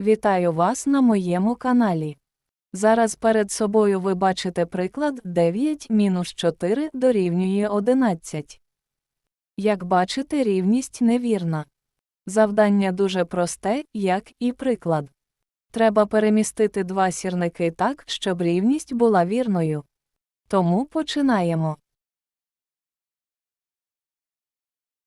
Вітаю вас на моєму каналі. Зараз перед собою ви бачите приклад 9-4 дорівнює 11. Як бачите, рівність невірна. Завдання дуже просте, як і приклад. Треба перемістити два сірники так, щоб рівність була вірною. Тому починаємо.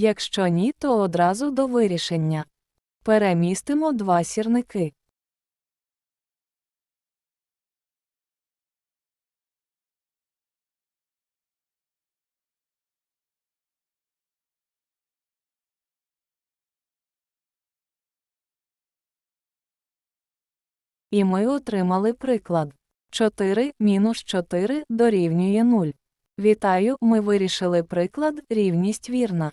Якщо ні, то одразу до вирішення. Перемістимо два сірники. І ми отримали приклад. 4 мінус 4 дорівнює 0. Вітаю, ми вирішили приклад, рівність вірна.